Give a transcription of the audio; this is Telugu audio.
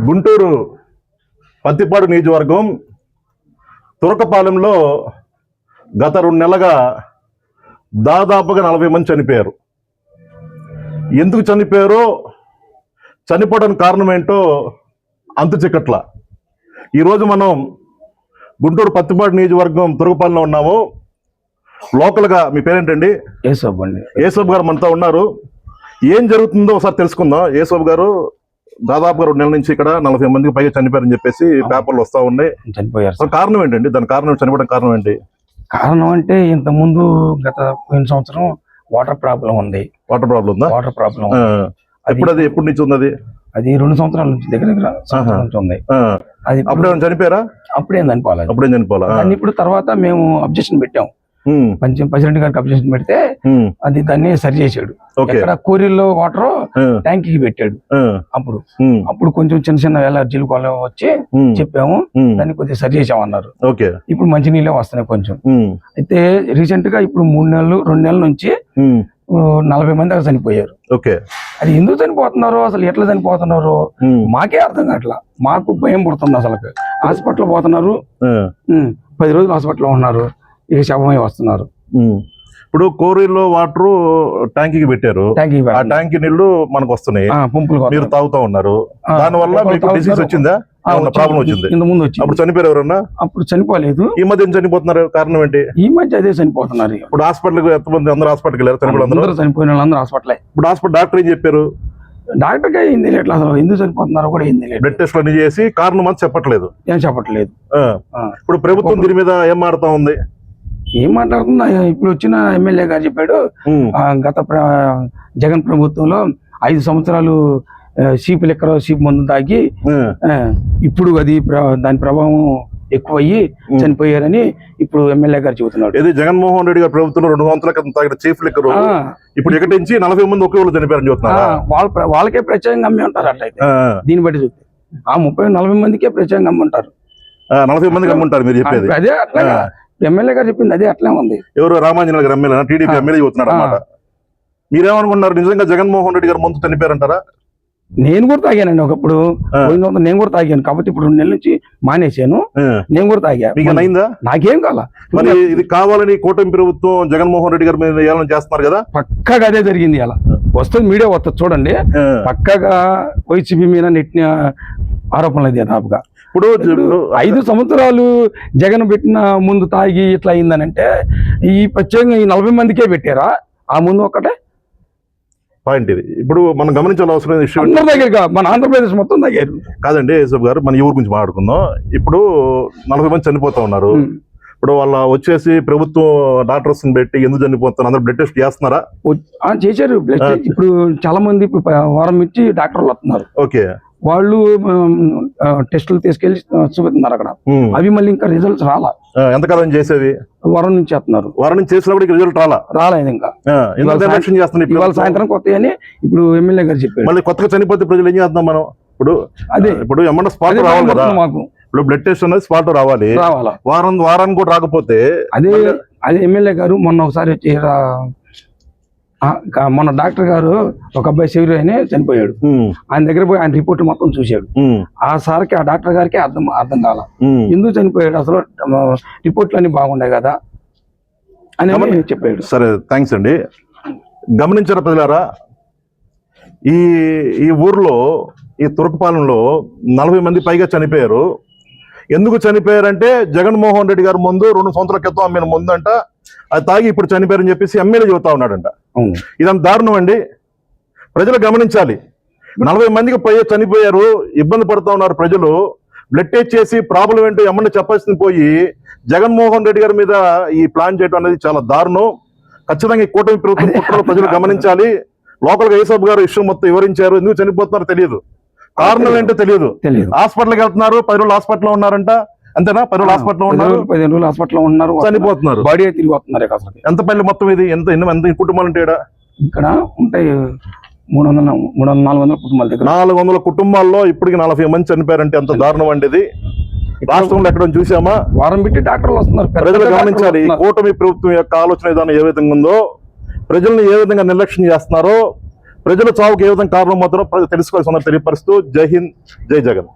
గుంటూరు పత్తిపాడు నియోజకవర్గం తురకపాలెంలో గత రెండు నెలలుగా దాదాపుగా నలభై మంది చనిపోయారు. ఎందుకు చనిపోయారో చనిపోవడానికి కారణం ఏంటో అంతు చిక్కట్ల ఈరోజు మనం గుంటూరు పత్తిపాడు నియోజకవర్గం తురకపాలెంలో ఉన్నాము. లోకల్గా మీ పేరేంటండి? ఏసబ్ అండి. ఏసోబ్ గారు మనతో ఉన్నారు. ఏం జరుగుతుందో ఒకసారి తెలుసుకుందాం. ఏసోబ్ గారు దాదాపుగా రెండు నెలల నుంచి ఇక్కడ నలభై మందికి పైగా చనిపోయారని చెప్పేసి పేపర్లు వస్తా ఉన్నాయి. చనిపోయారు కారణం ఏంటండి? దాని కారణం చనిపోవడం కారణం ఏంటి? కారణం అంటే ఇంత ముందు గత పోయిన సంవత్సరం వాటర్ ప్రాబ్లం ఉంది. వాటర్ ప్రాబ్లం ఉందా? వాటర్ ప్రాబ్లం ఎప్పుడు అది? ఎప్పటి నుంచి ఉంది అది రెండు సంవత్సరాల నుంచి దగ్గర దగ్గర నుంచి ఉంది. అది అప్పుడు చనిపోయారా? అప్పుడేం చనిపోలేదు అప్పుడేం చనిపోవాలా? ఇప్పుడు తర్వాత మేము అబ్జెక్షన్ పెట్టాం. పంచ ప్రెసిడెంట్ గారికి అబ్జెక్షన్ పెడితే అది దాన్ని సరి చేసాడు ఓకే. ఎక్కడ కోరిల్లో వాటర్ ట్యాంక్కి పెట్టాడు. అప్పుడు. అప్పుడు కొంచెం చిన్న చిన్న ఎలర్జీలు కొల వచ్చి చెప్పాము. దాన్ని కొద్దిగా సరి చేసామన్నారు ఓకే. ఇప్పుడు మంచి నీళ్ళే వస్తున్నాయి కొంచెం. అయితే రీసెంట్గా ఇప్పుడు మూడు నెలలు రెండు నెలల నుంచి నలభై మంది దాకా చనిపోయారు. ఓకే. అది ఎందుకు చనిపోతున్నారు? అసలు ఎట్లా చనిపోతున్నారు? మాకే అర్థం కావట్లా. మాకు భయం పుడుతుంది అసలు హాస్పిటల్ పోతున్నారు. పది రోజులు హాస్పిటల్లో ఉన్నారు. ఇక శవమై వస్తున్నారు. ఇప్పుడు కోరీలో వాటర్ ట్యాంకీకి పెట్టారు. ట్యాంక్ ఆ ట్యాంకీ నీళ్ళు మనకు వస్తున్నాయి. పంపులు మీరు తాగుతా ఉన్నారు. దాని వల్ల మీకు డిసీజ్. వచ్చిందా? ప్రాబ్లం వచ్చింది. ఇంత ముందు వచ్చింది. అప్పుడు చనిపోయారు ఎవరన్నా? అప్పుడు చనిపోలేదు. ఈ మధ్య చనిపోతున్నారు? కారణం ఏంటి? ఈ మధ్య అదే చనిపోతున్నారు. ఇప్పుడు హాస్పిటల్ ఎంతమంది అందరూ హాస్పిటల్కి వెళ్ళారు? అందరూ? చనిపోయిన వాళ్ళందరూ హాస్పిటలే. ఇప్పుడు హాస్పిటల్ డాక్టర్ ఏం చెప్పారు? డాక్టర్గా ఏం తెలియట్లేదు అసలు. ఎందుకు చనిపోతున్నారో కూడా ఏం తెలియదు బ్లడ్ టెస్ట్ అన్ని చేసి కారణం అంతా చెప్పట్లేదు. ఏం చెప్పట్లేదు. ఇప్పుడు ప్రభుత్వం దీని మీద ఏం మారుతా ఉంది? ఏం మాట్లాడుతున్నా? ఇప్పుడు వచ్చిన ఎమ్మెల్యే గారు చెప్పాడు గత జగన్ ప్రభుత్వంలో ఐదు సంవత్సరాలు సీపు లెక్కర సీపు మందు తాగి ఇప్పుడు అది దాని ప్రభావం ఎక్కువయ్యి చనిపోయారని ఇప్పుడు ఎమ్మెల్యే గారు చెబుతున్నాడు ఇది జగన్మోహన్ రెడ్డి గారి ప్రభుత్వం రెండు వందల క్రితం తాగిన చీఫ్ లిక్కర్ ఇప్పుడు ఎక్కడి నుంచి నలభై మంది ఒకే వాళ్ళు చనిపోయారని ఆ, చెప్తున్నారా వాళ్ళ వాళ్ళకే ప్రత్యేకంగా అమ్మి ఉంటారు అట్లయితే. దీన్ని బట్టి చూస్తే ఆ ముప్పై నలభై మందికే ప్రత్యేకంగా అమ్మి ఉంటారు. ఆ, నలభై మందికి అమ్ముంటారు మీరు చెప్పేది. అదే ఎమ్మెల్యే గారు చెప్పింది అదే అట్లే ఉంది. ఎవరు రామాంజనేయులు గారు ఎమ్మెల్యే టీడీపీ ఎమ్మెల్యే చెబుతున్నాడు అన్నమాట మీరేమనుకున్నారు నిజంగా జగన్మోహన్ రెడ్డి గారు ముందు చనిపోయారంటారా? నేను కూడా తాగానండి ఒకప్పుడు. నేను కూడా తాగాను. కాబట్టి ఇప్పుడు రెండు నెలల నుంచి మానేశాను. నేను కూడా తాగా. నాకేం కాల. మరి ఇది కావాలని కూటమి ప్రభుత్వం జగన్మోహన్ రెడ్డి గారి మీద ఏమైనా చేస్తున్నారు కదా? పక్కగా అదే జరిగింది అలా వస్తుంది మీడియా వస్తుంది చూడండి. పక్కగా వైసీపీ మీద నెట్టిన ఆరోపణలు అది దాదాపుగా. ఇప్పుడు ఐదు సంవత్సరాలు జగన్ పెట్టిన ముందు తాగి ఇట్లా అయిందనంటే ఈ ప్రత్యేకంగా ఈ నలభై మందికే పెట్టారా? ఆ ముందు ఒక్కటే? పాయింట్ ఇది. ఇప్పుడు మనం గమనించాల్సిన అవసరం విషయం అందరి దగ్గర మన ఆంధ్రప్రదేశ్ మొత్తం తాగారు కాదండి యేసఫ్ గారు మన ఊరు గురించి మాట్లాడుకుందాం. ఇప్పుడు నలభై మంది చనిపోతా ఉన్నారు. ఇప్పుడు వాళ్ళ వచ్చేసి ప్రభుత్వం డాక్టర్స్ పెట్టి ఎందుకు చనిపోతున్నారు? అందరు బ్లడ్ టెస్ట్ చేస్తున్నారా? చేశారు. బ్లడ్. ఇప్పుడు చాలా మంది వారం నుంచి డాక్టర్లు వస్తున్నారు. ఓకే. వాళ్ళు టెస్టులు తీసుకెళ్ళి అక్కడ. అవి మళ్ళీ ఇంకా రిజల్ట్స్ రాలా. ఎంతకాలం చేసేవి వారం నుంచి వస్తున్నారు వారం నుంచి చేసినప్పుడు రిజల్ట్ రాలా? రాలేదు ఇంకా. ఇవాళ చేస్తున్నారు? సాయంత్రం కొత్త అని ఇప్పుడు ఎమ్మెల్యే గారు చెప్పాడు మళ్ళీ కొత్తగా చనిపోతే ప్రజలు ఏం చేద్దాం మనం? ఇప్పుడు అదే. ఇప్పుడు ఏమన్నా స్పాట్ రావాలి కదా. మాకు. ఇప్పుడు బ్లడ్ టెస్ట్ అనేది స్పాట్ రావాలి. రావాలా? వారం వారానికి కూడా రాకపోతే అదే అదే ఎమ్మెల్యే గారు మొన్న ఒకసారి వచ్చి మొన్న డాక్టర్ గారు ఒక అబ్బాయి శివరి అని చనిపోయాడు. ఆయన దగ్గర పోయి ఆయన రిపోర్ట్ మొత్తం చూశాడు. ఆ సార్కి ఆ డాక్టర్ గారికి అర్థం అర్థం కాల. ఎందుకు చనిపోయాడు? అసలు రిపోర్ట్లు అన్ని బాగుండే కదా? అని చెప్పాడు. సరే థ్యాంక్స్ అండి. గమనించారా ప్రజలారా? ఈ ఈ ఊర్లో ఈ తురకపాలెంలో నలభై మంది పైగా చనిపోయారు. ఎందుకు చనిపోయారంటే జగన్మోహన్ రెడ్డి గారు ముందు రెండు సంవత్సరాల క్రితం ఆమెను ముందంట. అది తాగి ఇప్పుడు చనిపోయారని చెప్పేసి ఎమ్మెల్యే చెబుతా ఉన్నాడంట. ఇదంత దారుణం అండి. ప్రజలు గమనించాలి. నలభై మందికి పై చనిపోయారు ఇబ్బంది పడుతూ ఉన్నారు ప్రజలు. బ్లడ్ టెస్ట్ చేసి ప్రాబ్లం ఏంటో ఎమ్మని చెప్పాల్సింది పోయి జగన్మోహన్ రెడ్డి గారి మీద ఈ ప్లాన్ చేయడం అనేది చాలా దారుణం. ఖచ్చితంగా ఈ కూటమి ప్రభుత్వం కుట్రలో ప్రజలు గమనించాలి. లోకల్గా ఏసబ్ గారు ఇష్యూ మొత్తం వివరించారు. ఎందుకు చనిపోతున్నారో తెలియదు. కారణం ఏంటో తెలియదు. తెలియదు. హాస్పిటల్కి వెళ్తున్నారు పది రోజులు హాస్పిటల్లో ఉన్నారంట. అంతేనా? పది రోజులు హాస్పిటల్లో ఉన్నారు. పదిహేను రోజులు హాస్పిటల్లో ఉన్నారు చనిపోతున్నారు. బాడీ తిరిగి వస్తున్నారు ఇక అసలు ఎంత పల్లి మొత్తం ఇది? ఎంత ఎన్ని ఎంత కుటుంబాలు ఉంటాయి? ఇక్కడ ఉంటాయి మూడు వందల మూడు వందల నాలుగు వందల కుటుంబాల దగ్గర. నాలుగు వందల కుటుంబాల్లో ఇప్పటికి నలభై మంది చనిపోయారంటే ఎంత దారుణం అండి ఇది. రాష్ట్రంలో ఎక్కడ చూసామా వారం పెట్టి డాక్టర్లు వస్తున్నారు ప్రజలు గమనించాలి కూటమి ప్రభుత్వం యొక్క ఆలోచన విధానం ఏ విధంగా ఉందో ప్రజల్ని ఏ విధంగా నిర్లక్ష్యం చేస్తున్నారో ప్రజల చావుకు ఏ విధంగా కారణం మాత్రం ప్రజలు తెలుసుకోవాల్సిన తెలియపరుస్తూ జై హింద్ జై జగన్.